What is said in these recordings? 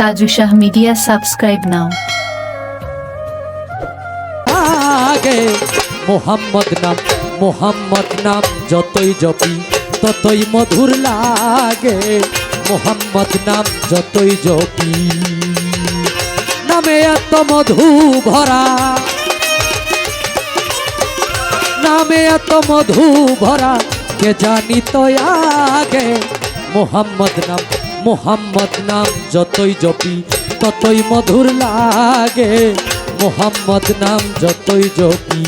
Shah Media subscribe now. আগে মোহাম্মদ নাম মোহাম্মদ নাম যতই জপি, ততই মধুর লাগে মোহাম্মদ নাম যতই জপি, নামে এত মধু ভরা নামে এত মধু ভরা, কে জানি তো আগে মোহাম্মদ নাম মোহাম্মদ নাম যতই জপি ততই মধুর লাগে। মোহাম্মদ নাম যতই জপি।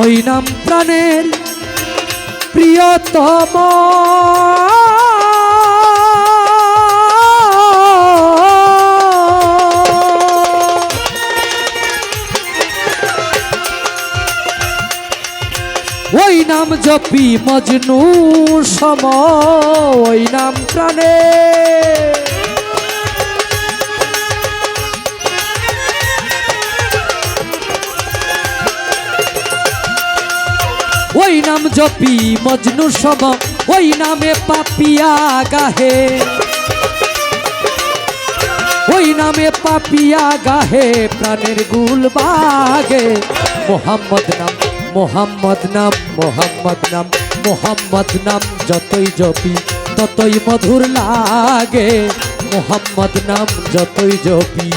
ওই নাম প্রাণের প্রিয়তম। ওই নাম জপি মজনু সম ওই নাম প্রাণে। জপি মজনু সম, ওই নামে পাপিয়া গাহে। ওই নামে পাপিয়া গাহে প্রাণের গুল বাগে। মোহাম্মদ নাম মোহাম্মদ নাম মোহাম্মদ নাম মোহাম্মদ নাম যতই জপি ততই মধুর লাগে। মোহাম্মদ নাম যতই জপি।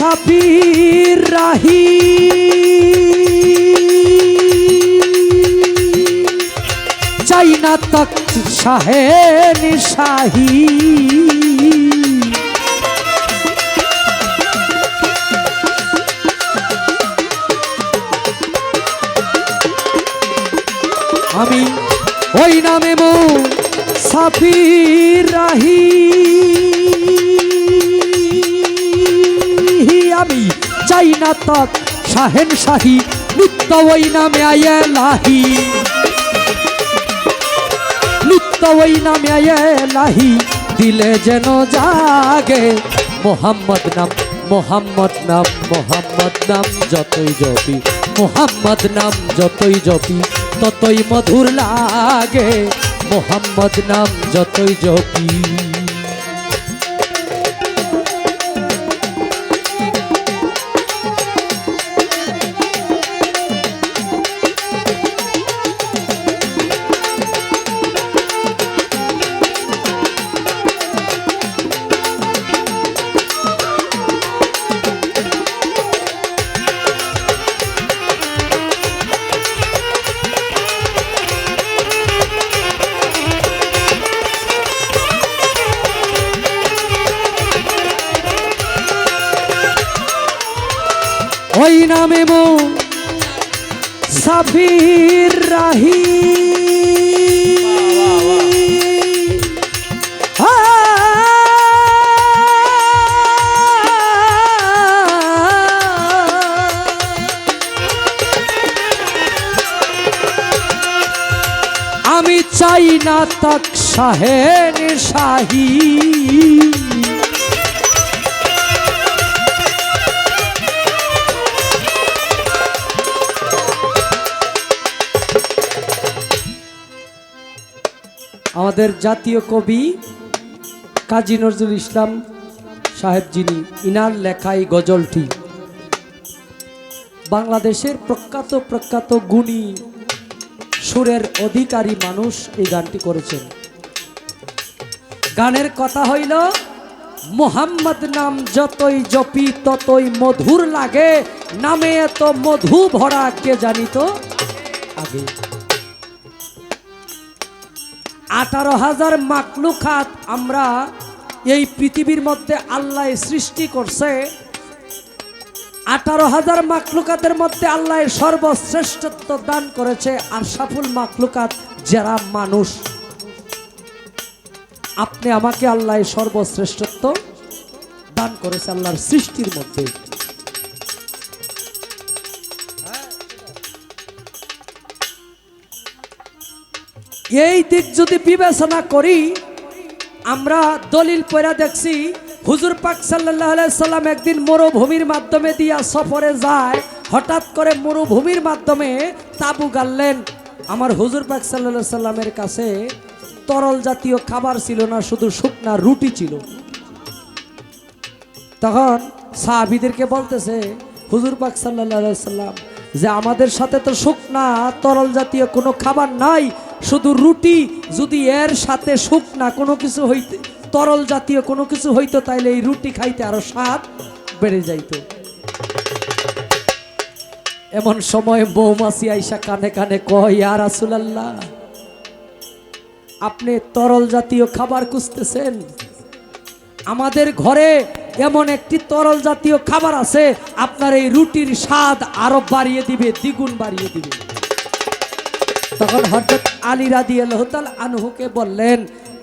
মোসাফির রাহি। চাই না তক শাহেন শাহী আমি ওই নামে মো সাফির রাহি। চাই না তক শাহেন শাহী নিত্য ওই নামে আয়ে লাহি। নিত্য ওই নামে লাহি, দিলে যেন জাগে। মোহাম্মদ নাম মোহাম্মদ নাম মোহাম্মদ নাম যতই জপি। মোহাম্মদ নাম যতই জপি, ততই মধুর লাগে। মোহাম্মদ নাম যতই জপি। নামে মো সাফির রাহি। আমি চাই না তক শাহেন শাহী। আমাদের জাতীয় কবি কাজী নজরুল ইসলাম সাহেব যিনি, ইনার লেখাই গজলটি। বাংলাদেশের প্রখ্যাত প্রখ্যাত গুণী, সুরের অধিকারী মানুষ এই গানটি করেছেন। গানের কথা হইল, মোহাম্মদ নাম যতই জপি, ততই মধুর লাগে। নামে এত মধু ভরা, কে জানিত? আগে। আঠারো হাজার মাকলুখাত আমরা এই পৃথিবীর মধ্যে আল্লাহ সৃষ্টি করছে। আঠারো হাজার মাকলুকাতের মধ্যে আল্লাহ সর্বশ্রেষ্ঠত্ব দান করেছে আর সাফুল মাকলুকাত যারা মানুষ। আপনি আমাকে আল্লাহ সর্বশ্রেষ্ঠত্ব দান করেছে আল্লাহর সৃষ্টির মধ্যে। এই দিক যদি বিবেচনা করি, আমরা দলিল পয়রা দেখছি, হুজুর পাক সাল্লাহ সাল্লাম একদিন মরুভূমির মাধ্যমে দিয়া সফরে যায়, হঠাৎ করে মরুভূমির মাধ্যমে তাবু গাললেন আমার হুজুর পাক সাল্লাহ সাল্লামের কাছে তরল জাতীয় খাবার ছিল না, শুধু শুকনা রুটি ছিল। তখন সাহাবিদেরকে বলতেছে, হুজুর পাক সাল্লাহ সাল্লাম, যে আমাদের সাথে তো শুকনা তরল জাতীয় কোনো খাবার নাই শুধু রুটি যদি এর সাথে শুকনা কোনো কিছু হইতে, তরল জাতীয় কোনো কিছু হইতো, তাইলে এই রুটি খাইতে আরও স্বাদ বেড়ে যাইতো। এমন সময় মৌমাছি আইসা কানে কানে কয় আর আপনি তরল জাতীয় খাবার খুঁজতেছেন? আমাদের ঘরে এমন একটি তরল জাতীয় খাবার আছে, আপনার এই রুটির স্বাদ আরও বাড়িয়ে দিবে, দ্বিগুণ বাড়িয়ে দিবে। তখন হজরত আলী রাদি আলহতাল আনহুকে বললেন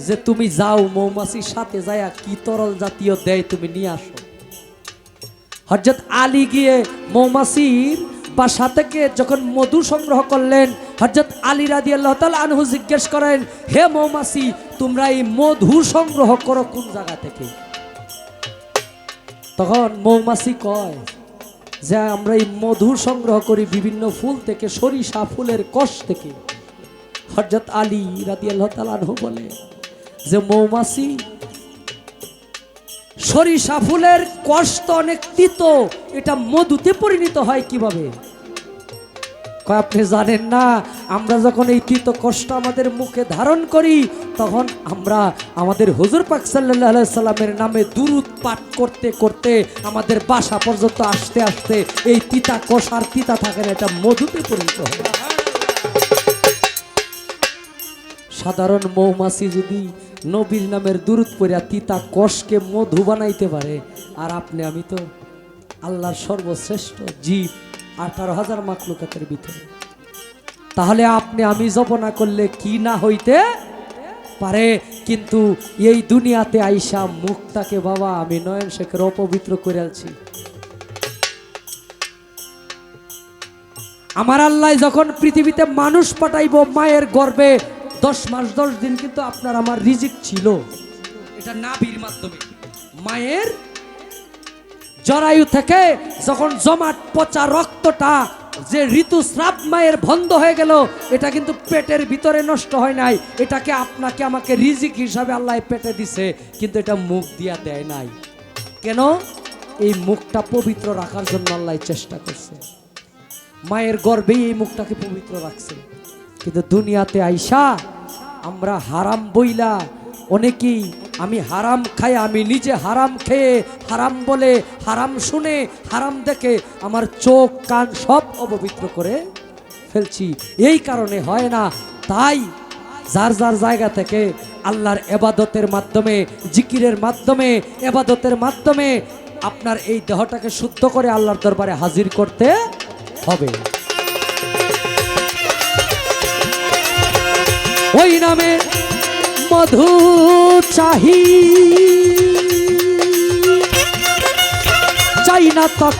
যে, তুমি যাও, মৌমাছির সাথে যায়া কি তরল জাতীয় দেয় তুমি নিয়ে আসো। হজরত আলী গিয়ে মৌমাছির বাসা থেকে যখন মধু সংগ্রহ করলেন হজরত আলী রাদি আল্লাহ আনহু জিজ্ঞেস করেন, হে মৌমাছি, তোমরা এই মধু সংগ্রহ করো কোন জায়গা থেকে? তখন মৌমাছি কয় যে আমরা এই মধু সংগ্রহ করি বিভিন্ন ফুল থেকে, সরিষা ফুলের কষ থেকে। হজরত আলী রাতি আল্লাহ বলে যে, মৌমাছি, সরিষা ফুলের কষ্ট অনেক তিত, এটা মধুতে পরিণত হয় কীভাবে? কয়, আপনি জানেন না, আমরা যখন এই তিত কষ্ট আমাদের মুখে ধারণ করি, তখন আমরা আমাদের হুজুর পাক সাল্লাহ সাল্লামের নামে দুরুদ পাঠ করতে করতে আমাদের বাসা পর্যন্ত আসতে আসতে এই তিতা কষ আর তিতা থাকে না, এটা মধুতে পরিণত হয়। সাধারণ মৌমাছি যদি নবীর নামের দূরত পড়িয়া তিতা কষকে মধু বানাইতে পারে, আর আপনি, আমি তো আল্লাহর সর্বশ্রেষ্ঠ জীব আঠারো হাজার মাকলুকাতের ভিতরে। তাহলে আপনি আমি জপনা করলে কি না হইতে পারে? কিন্তু এই দুনিয়াতে আইসা মুখটাকে বাবা, আমি নয়ন শেখের অপবিত্র করে আলছি আমার আল্লাহ যখন পৃথিবীতে মানুষ পাঠাইব মায়ের গর্বে, দশ মাস, দশ দিন কিন্তু আপনার আমার রিজিক ছিল। এটা নাভির মাধ্যমে। মায়ের জরায়ু থেকে যখন জমাট পচা রক্তটা যে ঋতুস্রাব মায়ের বন্ধ হয়ে গেল, এটা কিন্তু পেটের ভিতরে নষ্ট হয় নাই। এটাকে আপনাকে আমাকে রিজিক হিসাবে আল্লাহ পেটে দিছে, কিন্তু এটা মুখ দিয়া দেয় নাই। কেন? এই মুখটা পবিত্র রাখার জন্য আল্লাহ চেষ্টা করছে। মায়ের গর্ভেই এই মুখটাকে পবিত্র রাখছে। কিন্তু দুনিয়াতে আইসা আমরা হারাম বইলা অনেকেই আমি হারাম খাই, আমি নিজে হারাম খেয়ে হারাম বলে, হারাম শুনে, হারাম দেখে আমার চোখ, কান সব অপবিত্র করে ফেলছি। এই কারণে হয় না, তাই যার যার জায়গা থেকে আল্লাহর এবাদতের মাধ্যমে, জিকিরের মাধ্যমে, এবাদতের মাধ্যমে আপনার এই দেহটাকে শুদ্ধ করে আল্লাহর দরবারে হাজির করতে হবে। ওই নামে মধু চাহি। চাই না তক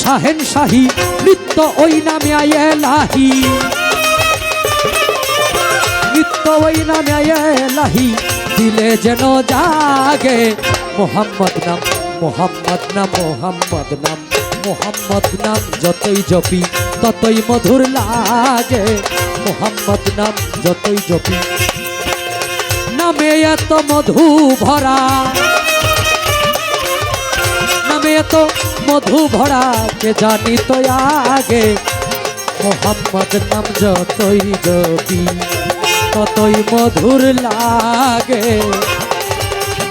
শাহেন শাহী, নিত্য ওই নামে আয়েলাহি নিত্য ওই নামে আয়েলাহি দিলে যেন জাগে। মোহাম্মদ নাম মোহাম্মদ নাম মোহাম্মদ নাম মোহাম্মদ নাম যতই জপি, ততই মধুর লাগে। মোহাম্মদ নাম যতই জপি নামে এত মধু ভরা। নামে এত মধু ভরা, কে জানি তো আগে। মোহাম্মদ নাম যতই জপি ততই মধুর লাগে।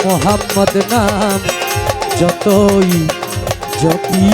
মোহাম্মদ নাম যতই জপি